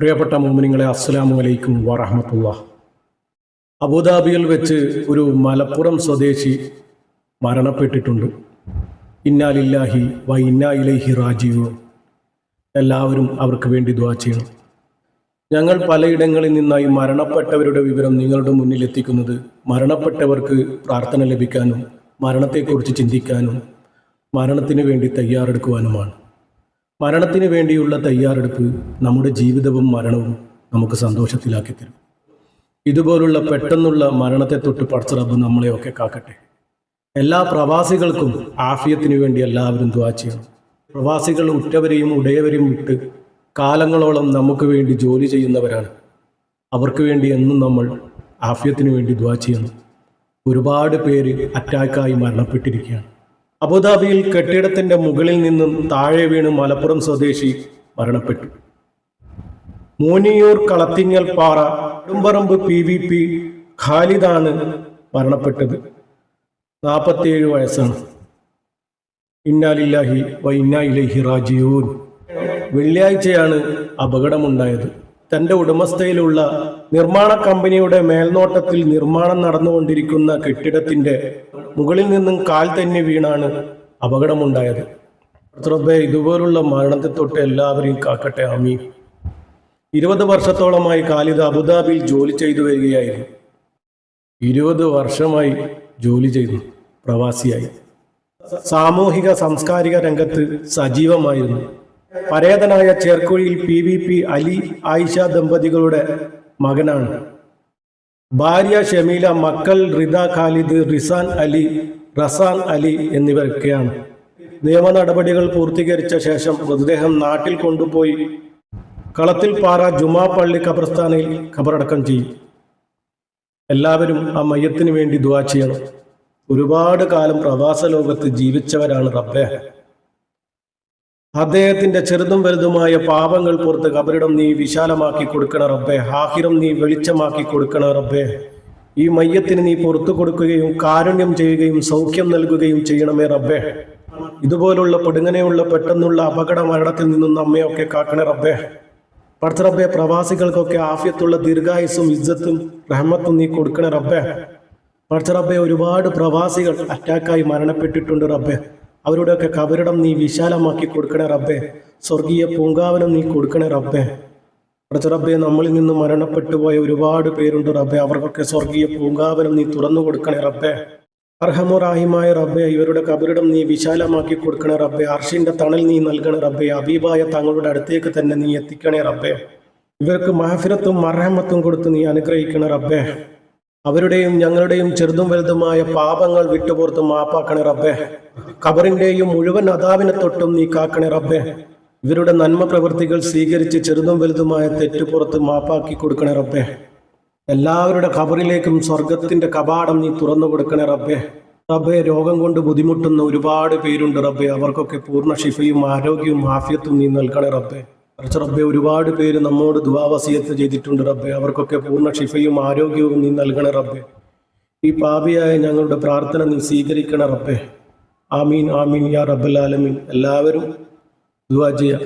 പ്രിയപ്പെട്ട മോമിനിങ്ങളെ അസ്സലാമു അലൈക്കും വറഹമത്തുള്ള അബുദാബിയിൽ വെച്ച് ഒരു മലപ്പുറം സ്വദേശി മരണപ്പെട്ടിട്ടുണ്ട്. ഇന്നാലില്ലാഹി വ ഇന്നാ ഇലൈഹി റാജീവ് എല്ലാവരും അവർക്ക് വേണ്ടി ദ്വാ ചെയ്യണം. ഞങ്ങൾ പലയിടങ്ങളിൽ നിന്നായി മരണപ്പെട്ടവരുടെ വിവരം നിങ്ങളുടെ മുന്നിൽ എത്തിക്കുന്നത് മരണപ്പെട്ടവർക്ക് പ്രാർത്ഥന ലഭിക്കാനും മരണത്തെക്കുറിച്ച് ചിന്തിക്കാനും മരണത്തിന് വേണ്ടി തയ്യാറെടുക്കുവാനുമാണ്. മരണത്തിന് വേണ്ടിയുള്ള തയ്യാറെടുപ്പ് നമ്മുടെ ജീവിതവും മരണവും നമുക്ക് സന്തോഷത്തിലാക്കി തരും. ഇതുപോലുള്ള പെട്ടെന്നുള്ള മരണത്തെ തൊട്ട് പടച്ചറബ് നമ്മളെയൊക്കെ കാക്കട്ടെ. എല്ലാ പ്രവാസികൾക്കും ആഫിയത്തിനു വേണ്ടി എല്ലാവരും ദ്വാ ചെയ്യണം. പ്രവാസികൾ ഉറ്റവരെയും ഉടയവരെയും വിട്ട് കാലങ്ങളോളം നമുക്ക് വേണ്ടി ജോലി ചെയ്യുന്നവരാണ്. അവർക്ക് വേണ്ടി എന്നും നമ്മൾ ആഫിയത്തിനു വേണ്ടി ദ്വാ ചെയ്യണം. ഒരുപാട് പേര് അറ്റാക്കായി മരണപ്പെട്ടിരിക്കുകയാണ്. അബുദാബിയിൽ കെട്ടിടത്തിന്റെ മുകളിൽ നിന്നും താഴെ വീണ് മലപ്പുറം സ്വദേശി മരണപ്പെട്ടു. Moniyur Kalathingal Para Udumbaramb P V P ഖാലിദാണ് മരണപ്പെട്ടത്. നാൽപ്പത്തിയേഴ് വയസ്സാണ്. ഇന്നാലില്ലാഹി വ ഇന്നാ ഇലൈഹി റാജിയൂൻ വെള്ളിയാഴ്ചയാണ് അപകടമുണ്ടായത്. തന്റെ ഉടമസ്ഥയിലുള്ള നിർമ്മാണ കമ്പനിയുടെ മേൽനോട്ടത്തിൽ നിർമ്മാണം നടന്നുകൊണ്ടിരിക്കുന്ന കെട്ടിടത്തിന്റെ മുകളിൽ നിന്നും കാൽ തന്നെ വീണാണ് അപകടമുണ്ടായത്. റബ്ബേ ഇതുപോലുള്ള മരണത്തെ തൊട്ട് എല്ലാവരെയും കാക്കട്ടെ ആമീൻ. ഇരുപത് വർഷത്തോളമായി കാലിദ് അബുദാബിയിൽ ജോലി ചെയ്തു വരികയായിരുന്നു. ഇരുപത് വർഷമായി ജോലി ചെയ്തു പ്രവാസിയായി. സാമൂഹിക സാംസ്കാരിക രംഗത്ത് സജീവമായിരുന്നു. പരേതനായ ചേർക്കുഴിയിൽ P V P Ali Ayisha ദമ്പതികളുടെ മകനാണ്. ഭാര്യ ഷമീല മക്കൾ റിദ ഖാലിദ് റിസാൻ അലി റസാൻ അലി എന്നിവരൊക്കെയാണ്. നിയമ നടപടികൾ പൂർത്തീകരിച്ച ശേഷം മൃതദേഹം നാട്ടിൽ കൊണ്ടുപോയി കളത്തിൽ പാറ ജുമാ പള്ളി ഖബർസ്ഥാനയിൽ ഖബറടക്കം ചെയ്യും. എല്ലാവരും ആ മയ്യത്തിന് വേണ്ടി ദുവാ ചെയ്യണം. ഒരുപാട് കാലം പ്രവാസ ലോകത്ത് ജീവിച്ചവരാണ് റബ്ബെ. അദ്ദേഹത്തിന്റെ ചെറുതും വലുതുമായ പാപങ്ങൾ പുറത്ത് കബറിടം നീ വിശാലമാക്കി കൊടുക്കണ റബ്ബെ. ഹാഹിറം നീ വെളിച്ചമാക്കി കൊടുക്കണ റബ്ബെ. ഈ മയ്യത്തിന് നീ പുറത്തു കൊടുക്കുകയും കാരുണ്യം ചെയ്യുകയും സൗഖ്യം നൽകുകയും ചെയ്യണമേ റബ്ബെ. ഇതുപോലുള്ള പെടുങ്ങനെയുള്ള പെട്ടെന്നുള്ള അപകട മരണത്തിൽ നിന്നും നമ്മയൊക്കെ കാക്കണേ റബ്ബെ. പഠിച്ച റബ്ബെ പ്രവാസികൾക്കൊക്കെ ആഫ്യത്തുള്ള ദീർഘായുസും ഇജ്ജത്തും റഹ്മത്തും നീ കൊടുക്കണേ റബ്ബെ. പഠിച്ച റബ്ബെ ഒരുപാട് പ്രവാസികൾ അറ്റാക്കായി മരണപ്പെട്ടിട്ടുണ്ട് റബ്ബെ. അവരുടെയൊക്കെ കബരിടം നീ വിശാലമാക്കി കൊടുക്കണേ റബ്ബേ. സ്വർഗീയ പൂങ്കാവനം നീ കൊടുക്കണേ റബ്ബേ. കുറച്ച് റബ്ബെ നമ്മളിൽ നിന്ന് മരണപ്പെട്ടു പോയ ഒരുപാട് പേരുണ്ട് റബ്ബെ. അവർക്കൊക്കെ സ്വർഗീയ പൂങ്കാവനം നീ തുറന്നു കൊടുക്കണേ റബ്ബെ. അർഹമുറാഹിമായ റബ്ബെ ഇവരുടെ കബരിടം നീ വിശാലമാക്കി കൊടുക്കണേ റബ്ബെ. അർഷിന്റെ തണൽ നീ നൽകണേ റബ്ബെ. അബീബായ തങ്ങളുടെ അടുത്തേക്ക് തന്നെ നീ എത്തിക്കണേ റബ്ബെ. ഇവർക്ക് മഹഫിരത്തും മർഹമത്തും കൊടുത്ത് നീ അനുഗ്രഹിക്കണേ റബ്ബെ. അവരുടെയും ഞങ്ങളുടെയും ചെറുതും വലുതുമായ പാപങ്ങൾ വിട്ടുപുറത്ത് മാപ്പാക്കണേ റബ്ബെ. ഖബറിന്റെയും മുഴുവൻ അതാവിനെ തൊട്ടും നീ കാക്കണേ റബ്ബെ. ഇവരുടെ നന്മ പ്രവൃത്തികൾ സ്വീകരിച്ച് ചെറുതും വലുതുമായ തെറ്റുപുറത്ത് മാപ്പാക്കി കൊടുക്കണേ റബ്ബെ. എല്ലാവരുടെ ഖബറിലേക്കും സ്വർഗത്തിന്റെ കപാടം നീ തുറന്നു കൊടുക്കണേ റബ്ബെ. റബ്ബെ രോഗം കൊണ്ട് ബുദ്ധിമുട്ടുന്ന ഒരുപാട് പേരുണ്ട് റബ്ബെ. അവർക്കൊക്കെ പൂർണ ഷിഫയും ആരോഗ്യവും ആഫിയത്തും നീ നൽകണേ റബ്ബെ. കുറച്ച് റബ്ബെ ഒരുപാട് പേര് നമ്മോട് ദുവാവസീയത്ത് ചെയ്തിട്ടുണ്ട് റബ്ബെ. അവർക്കൊക്കെ പൂർണ ഷിഫയും ആരോഗ്യവും നീ നൽകണേ റബ്ബെ. ഈ പാപിയായ ഞങ്ങളുടെ പ്രാർത്ഥന നീ സ്വീകരിക്കണേ റബ്ബെ. ആമീൻ ആമീൻ യാ റബ്ബൽ ആലമീൻ. എല്ലാവരും ദുവാ ചെയ്യാം.